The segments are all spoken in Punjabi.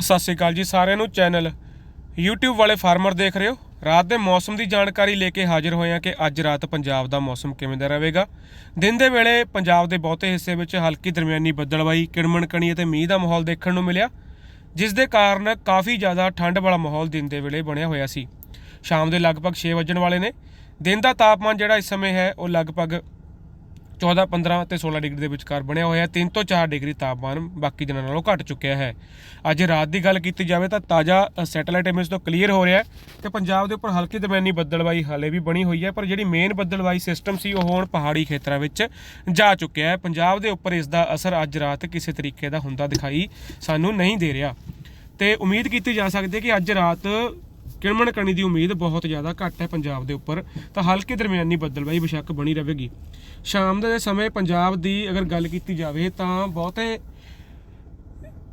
ਸਤਿ ਸ਼੍ਰੀ ਅਕਾਲ ਜੀ ਸਾਰਿਆਂ ਨੂੰ ਚੈਨਲ YouTube ਵਾਲੇ ਫਾਰਮਰ ਦੇਖ ਰਹੇ ਹੋ। ਰਾਤ ਦੇ ਮੌਸਮ ਦੀ ਜਾਣਕਾਰੀ ਲੈ ਕੇ ਹਾਜ਼ਰ ਹੋਏ ਹਾਂ ਕਿ ਅੱਜ ਰਾਤ ਪੰਜਾਬ ਦਾ ਮੌਸਮ ਕਿਵੇਂ ਦਾ ਰਹੇਗਾ। ਦਿਨ ਦੇ ਵੇਲੇ ਪੰਜਾਬ ਦੇ ਬਹੁਤੇ ਹਿੱਸੇ ਵਿੱਚ ਹਲਕੀ ਦਰਮਿਆਨੀ ਬੱਦਲਵਾਈ ਕਿਣਮਣ ਕਣੀ ਅਤੇ ਮੀਂਹ ਦਾ ਮਾਹੌਲ ਦੇਖਣ ਨੂੰ ਮਿਲਿਆ, ਜਿਸ ਦੇ ਕਾਰਨ ਕਾਫੀ ਜ਼ਿਆਦਾ ਠੰਡ ਵਾਲਾ ਮਾਹੌਲ ਦਿਨ ਦੇ ਵੇਲੇ ਬਣਿਆ ਹੋਇਆ ਸੀ। ਸ਼ਾਮ ਦੇ ਲਗਭਗ 6 ਵਜਣ ਵਾਲੇ ਨੇ। ਦਿਨ ਦਾ ਤਾਪਮਾਨ ਜਿਹੜਾ ਇਸ ਸਮੇਂ ਹੈ, ਉਹ ਲਗਭਗ 14 15 ਤੇ 16 ਡਿਗਰੀ ਦੇ ਵਿਚਕਾਰ ਬਣਿਆ ਹੋਇਆ ਹੈ। 3 ਤੋਂ 4 ਡਿਗਰੀ ਤਾਪਮਾਨ ਬਾਕੀ ਦਿਨਾਂ ਨਾਲੋਂ ਘਟ ਚੁੱਕਿਆ ਹੈ। ਅੱਜ ਰਾਤ ਦੀ ਗੱਲ ਕੀਤੀ ਜਾਵੇ ਤਾਂ ਤਾਜ਼ਾ ਸੈਟੇਲਾਈਟ ਇਮੇਜ ਤੋਂ ਕਲੀਅਰ ਹੋ ਰਿਹਾ ਹੈ ਕਿ ਪੰਜਾਬ ਦੇ ਉੱਪਰ ਹਲਕੀ ਦਰਮਿਆਨੀ ਬੱਦਲਵਾਈ ਹਾਲੇ ਵੀ ਬਣੀ ਹੋਈ ਹੈ, ਪਰ ਜਿਹੜੀ ਮੇਨ ਬੱਦਲਵਾਈ ਸਿਸਟਮ ਸੀ ਉਹ ਹੁਣ ਪਹਾੜੀ ਖੇਤਰਾਂ ਵਿੱਚ ਜਾ ਚੁੱਕਿਆ ਹੈ। ਪੰਜਾਬ ਦੇ ਉੱਪਰ ਇਸ ਦਾ ਅਸਰ ਅੱਜ ਰਾਤ ਕਿਸੇ ਤਰੀਕੇ ਦਾ ਹੁੰਦਾ ਦਿਖਾਈ ਸਾਨੂੰ ਨਹੀਂ ਦੇ ਰਿਹਾ। ਤੇ ਉਮੀਦ ਕੀਤੀ ਜਾ ਸਕਦੀ ਹੈ ਕਿ ਅੱਜ ਰਾਤ ਕਿਣਮਣ ਕਣੀ ਦੀ ਉਮੀਦ ਬਹੁਤ ਜ਼ਿਆਦਾ ਘੱਟ ਹੈ ਪੰਜਾਬ ਦੇ ਉੱਪਰ, ਤਾਂ ਹਲਕੇ ਦਰਮਿਆਨੀ ਬੱਦਲਬਾਈ ਬੇਸ਼ੱਕ ਬਣੀ ਰਹੇਗੀ। ਸ਼ਾਮ ਦੇ ਸਮੇਂ ਪੰਜਾਬ ਦੀ ਅਗਰ ਗੱਲ ਕੀਤੀ ਜਾਵੇ ਤਾਂ ਬਹੁਤੇ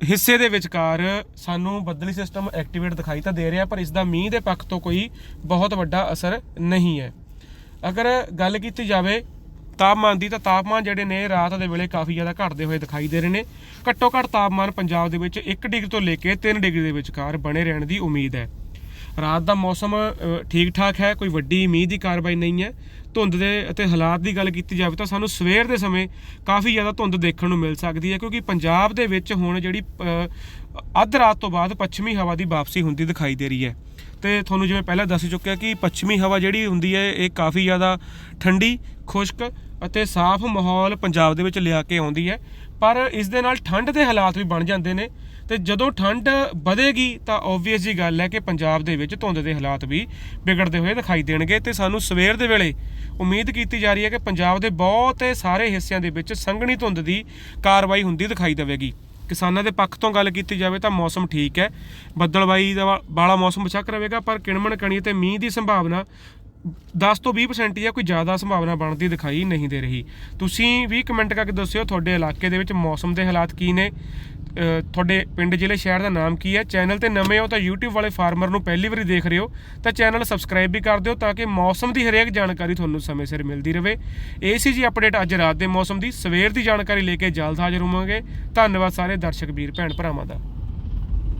ਹਿੱਸੇ ਦੇ ਵਿਚਕਾਰ ਸਾਨੂੰ ਬੱਦਲੀ ਸਿਸਟਮ ਐਕਟੀਵੇਟ ਦਿਖਾਈ ਤਾਂ ਦੇ ਰਿਹਾ, ਪਰ ਇਸ ਦਾ ਮੀਂਹ ਦੇ ਪੱਖ ਤੋਂ ਕੋਈ ਬਹੁਤ ਵੱਡਾ ਅਸਰ ਨਹੀਂ ਹੈ। ਅਗਰ ਗੱਲ ਕੀਤੀ ਜਾਵੇ ਤਾਪਮਾਨ ਦੀ ਤਾਂ ਤਾਪਮਾਨ ਜਿਹੜੇ ਨੇ ਰਾਤ ਦੇ ਵੇਲੇ ਕਾਫੀ ਜ਼ਿਆਦਾ ਘਟਦੇ ਹੋਏ ਦਿਖਾਈ ਦੇ ਰਹੇ ਨੇ। ਘੱਟੋ ਘੱਟ ਤਾਪਮਾਨ ਪੰਜਾਬ ਦੇ ਵਿੱਚ 1 ਡਿਗਰੀ ਤੋਂ ਲੈ ਕੇ 3 ਡਿਗਰੀ ਦੇ ਵਿਚਕਾਰ ਬਣੇ ਰਹਿਣ ਦੀ ਉਮੀਦ ਹੈ। ਰਾਤ ਦਾ ਮੌਸਮ ਠੀਕ ਠਾਕ ਹੈ ਕੋਈ ਵੱਡੀ ਮੀਂਹ ਦੀ ਕਾਰਵਾਈ ਨਹੀਂ ਹੈ। ਧੁੰਦ ਦੇ ਅਤੇ ਹਾਲਾਤ ਦੀ ਗੱਲ ਕੀਤੀ ਜਾਵੇ ਤਾਂ ਸਾਨੂੰ ਸਵੇਰ ਦੇ ਸਮੇਂ ਕਾਫੀ ਜ਼ਿਆਦਾ ਧੁੰਦ ਦੇਖਣ ਨੂੰ ਮਿਲ ਸਕਦੀ ਹੈ ਕਿਉਂਕਿ ਪੰਜਾਬ ਦੇ ਵਿੱਚ ਹੁਣ ਜਿਹੜੀ ਅ, ਅੱਧ ਰਾਤ ਤੋਂ ਬਾਅਦ ਪੱਛਮੀ ਹਵਾ ਦੀ ਵਾਪਸੀ ਹੁੰਦੀ ਦਿਖਾਈ ਦੇ ਰਹੀ ਹੈ। ਤੇ ਤੁਹਾਨੂੰ ਜਿਵੇਂ ਪਹਿਲਾਂ ਦੱਸ ਚੁੱਕਿਆ ਕਿ ਪੱਛਮੀ ਹਵਾ ਜਿਹੜੀ ਹੁੰਦੀ ਹੈ ਇਹ ਕਾਫੀ ਜ਼ਿਆਦਾ ਠੰਡੀ ਖੁਸ਼ਕ ਅਤੇ ਸਾਫ਼ ਮਾਹੌਲ ਪੰਜਾਬ ਦੇ ਵਿੱਚ ਲਿਆ ਕੇ ਆਉਂਦੀ ਹੈ। ਪਰ ਇਸ ਦੇ ਨਾਲ ਠੰਡ ਦੇ ਹਾਲਾਤ ਵੀ ਬਣ ਜਾਂਦੇ ਨੇ। ਤੇ ਜਦੋਂ ਠੰਡ ਵਧੇਗੀ ਤਾਂ ਓਬਵੀਅਸ ਜੀ ਗੱਲ ਹੈ ਕਿ ਪੰਜਾਬ ਦੇ ਵਿੱਚ ਧੁੰਦ ਦੇ ਹਾਲਾਤ ਵੀ ਵਿਗੜਦੇ ਹੋਏ ਦਿਖਾਈ ਦੇਣਗੇ ਤੇ ਸਾਨੂੰ ਸਵੇਰ ਦੇ ਵੇਲੇ ਉਮੀਦ ਕੀਤੀ ਜਾ ਰਹੀ ਹੈ ਕਿ ਪੰਜਾਬ ਦੇ ਬਹੁਤੇ ਸਾਰੇ ਹਿੱਸਿਆਂ ਦੇ ਵਿੱਚ ਸੰਘਣੀ ਧੁੰਦ ਦੀ ਕਾਰਵਾਈ ਹੁੰਦੀ ਦਿਖਾਈ ਦੇਵੇਗੀ। ਕਿਸਾਨਾਂ ਦੇ ਪੱਖ ਤੋਂ ਗੱਲ ਕੀਤੀ ਜਾਵੇ ਤਾਂ ਮੌਸਮ ਠੀਕ ਹੈ। ਬੱਦਲਬਾਈ ਦਾ ਵਾਲਾ ਮੌਸਮ ਬਚਕ ਰਹੇਗਾ ਪਰ ਕਿਣਮਣ ਕਣੀ ਤੇ ਮੀਂਹ ਦੀ ਸੰਭਾਵਨਾ 10 ਤੋਂ 20% ਜਾਂ ਕੋਈ ਜ਼ਿਆਦਾ ਸੰਭਾਵਨਾ ਬਣਦੀ ਦਿਖਾਈ ਨਹੀਂ ਦੇ ਰਹੀ। ਤੁਸੀਂ ਵੀ ਕਮੈਂਟ ਕਰਕੇ ਦੱਸਿਓ ਤੁਹਾਡੇ ਇਲਾਕੇ ਦੇ ਵਿੱਚ ਮੌਸਮ ਦੇ ਹਾਲਾਤ ਕੀ ਨੇ। ਤੁਹਾਡੇ ਪਿੰਡ ਜ਼ਿਲ੍ਹੇ ਸ਼ਹਿਰ ਦਾ ਨਾਮ ਕੀ ਹੈ। ਚੈਨਲ ਤੇ ਨਵੇਂ ਹੋ ਤਾਂ YouTube ਵਾਲੇ ਫਾਰਮਰ ਨੂੰ ਪਹਿਲੀ ਵਾਰੀ ਦੇਖ ਰਹੇ ਹੋ। ਤਾਂ ਚੈਨਲ ਸਬਸਕ੍ਰਾਈਬ ਵੀ ਕਰ ਦਿਓ ਤਾਂ ਕਿ ਮੌਸਮ ਦੀ ਹਰੇਕ ਜਾਣਕਾਰੀ ਤੁਹਾਨੂੰ ਸਮੇਂ ਸਿਰ ਮਿਲਦੀ ਰਹੇ ਇਹ ਸੀ ਜੀ ਅਪਡੇਟ ਅੱਜ ਰਾਤ ਦੇ ਮੌਸਮ ਦੀ। ਸਵੇਰ ਦੀ ਜਾਣਕਾਰੀ ਲੈ ਕੇ ਜਲਦ ਹਾਜ਼ਰ ਹੋਵਾਂਗੇ। ਧੰਨਵਾਦ ਸਾਰੇ ਦਰਸ਼ਕ ਵੀਰ ਭੈਣ ਭਰਾਵਾਂ ਦਾ।